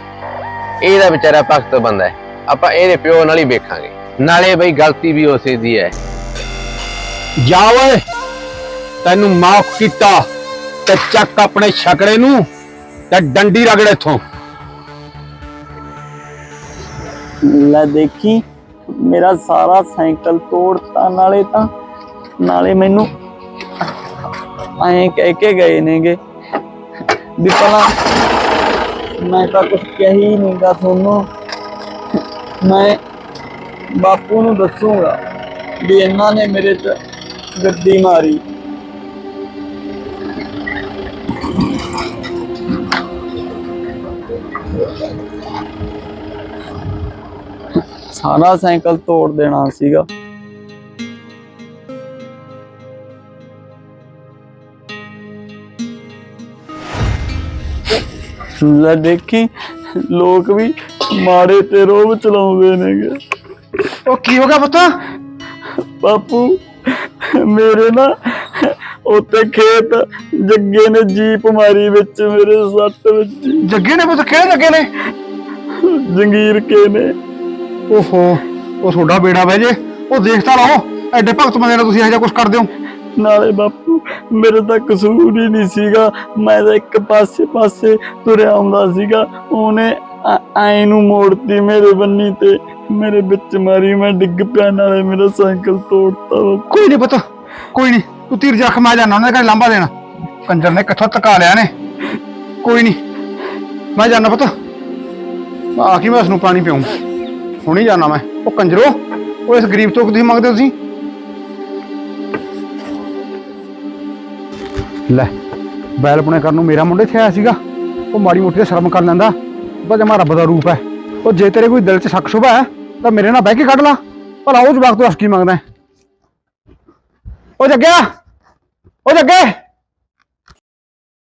ਇਹਦਾ ਵਿਚਾਰਾ ਭਗਤ ਬੰਦਾ ਹੈ। ਆਪਾਂ ਇਹਦੇ ਪਿਓ ਨਾਲ ਹੀ ਵੇਖਾਂਗੇ। ਨਾਲੇ ਬਈ ਗਲਤੀ ਵੀ ਉਸੇ ਦੀ ਹੈ। ਜਾ ਓਏ ਤੈਨੂੰ ਮਾਫ ਕੀਤਾ। ਤੇ ਚੱਕ ਆਪਣੇ ਛਕੜੇ ਨੂੰ ਤੇ ਡੰਡੀ ਰਗੜ ਇੱਥੋਂ। ਲੈ ਦੇਖੀ, ਮੇਰਾ ਸਾਰਾ ਸਾਈਕਲ ਤੋੜਤਾ, ਨਾਲੇ ਤਾਂ, ਨਾਲੇ ਮੈਨੂੰ ਐਂ ਕਹਿ ਕੇ ਗਏ ਨੇਗੇ ਵੀ ਪਹਿਲਾਂ ਮੈਂ ਤਾਂ ਕੁਝ ਕਹੀ ਹੀ ਨਹੀਂਗਾ ਤੁਹਾਨੂੰ। ਮੈਂ ਬਾਪੂ ਨੂੰ ਦੱਸੂਗਾ ਵੀ ਇਹਨਾਂ ਨੇ ਮੇਰੇ ਤੇ ਗੱਡੀ ਮਾਰੀ। ਸਾਰਾ ਸਾਈਕਲ ਤੋੜ ਦੇਣਾ ਸੀਗਾ। ਲੈ ਦੇਖੀ ਲੋਕ ਵੀ ਮਾੜੇ ਤੇ ਰੋਬ ਚਲਾਉਂਦੇ ਨੇਗੇ। ਉਹ ਕੀ ਹੋ ਗਿਆ ਪੁੱਤ? ਬਾਪੂ ਮੇਰੇ ਨਾ ਉੱਤੇ ਖੇਤ ਜੱਗੇ ਨੇ ਜੀਪ ਮਾਰੀ ਵਿੱਚ ਮੇਰੇ ਸੱਟ ਵਿੱਚ ਜੱਗੇ ਨੇ ਪੁੱਤ ਕਿਹੜੇ ਜੱਗੇ ਨੇ? ਜੰਗੀਰ ਕੇ ਨੇ। ਓਹੋ ਉਹ ਤੁਹਾਡਾ ਬੇੜਾ ਬਹਿ ਜੇ ਉਹ ਦੇਖਦਾ ਰਹੋ ਐਡੇ ਭਗਤ ਬੰਦੇ ਨਾਲ ਤੁਸੀਂ ਇਹੋ ਜਿਹਾ ਕੁਝ ਕਰਦੇ ਹੋ। ਨਾਲੇ ਬਾਪੂ ਮੇਰੇ ਤਾਂ ਕਸੂਰ ਹੀ ਨਹੀਂ ਸੀਗਾ। ਮੈਂ ਤਾਂ ਇੱਕ ਪਾਸੇ ਪਾਸੇ ਤੁਰਿਆ ਆਉਂਦਾ ਸੀਗਾ। ਉਹਨੇ ਐਂ ਨੂੰ ਮੋੜਤੀ ਮੇਰੇ ਬੰਨੀ ਤੇ। ਮੇਰੇ ਵਿੱਚ ਮਾਰੀ ਮੈਂ ਡਿੱਗ ਪਿਆ ਨਾਲੇ ਮੇਰਾ ਸਾਈਕਲ ਤੋੜਤਾ। ਕੋਈ ਨਹੀਂ ਪਤਾ ਕੋਈ ਨਹੀਂ ਤੂੰ ਤੀਰ ਜਖ ਮੈਂ ਜਾਣਾ ਉਹਨਾਂ ਘਰੇ ਲਾਂਬਾ ਦੇਣਾ। ਕੰਜਰ ਨੇ ਕਿੱਥੋਂ ਤਕਾ ਲਿਆ ਨੇ। ਕੋਈ ਨਹੀਂ ਮੈਂ ਜਾਣਾ ਪਤਾ। ਆ ਕੇ ਮੈਂ ਉਸ ਨੂੰ ਪਾਣੀ ਪੀਉਂ ਹੁਣੀ ਜਾਣਾ ਮੈਂ। ਉਹ ਕੰਜਰੋ, ਉਹ ਇਸ ਗਰੀਬ ਤੋਂ ਤੁਸੀਂ ਮੰਗਦੇ ਹੋ ਤੁਸੀਂ? ਲੈ, ਬੈਲ ਪੁਣੇ ਕਰਨ ਨੂੰ ਮੇਰਾ ਮੁੰਡੇ ਇੱਥੇ ਆਇਆ ਸੀਗਾ। ਉਹ ਮਾੜੀ ਮੋਟੀ ਤਾਂ ਸ਼ਰਮ ਕਰ ਲੈਂਦਾ। ਉਹਦਾ ਜਮਾ ਰੱਬ ਦਾ ਰੂਪ ਹੈ। ਉਹ ਜੇ ਤੇਰੇ ਕੋਈ ਦਿਲ 'ਚ ਸ਼ੱਕ ਸ਼ੁਬਾ ਹੈ, ਤਾਂ ਮੇਰੇ ਨਾਲ ਬਹਿ ਕੇ ਕੱਢ ਲਾ। ਭਲਾ ਉਹ ਜਵਾਕ ਤੋਂ ਅਸਕੀ ਮੰਗਦਾ ਹੈ? ਉਹ ਜੱਗਿਆ! ਉਹ ਜੱਗੇ!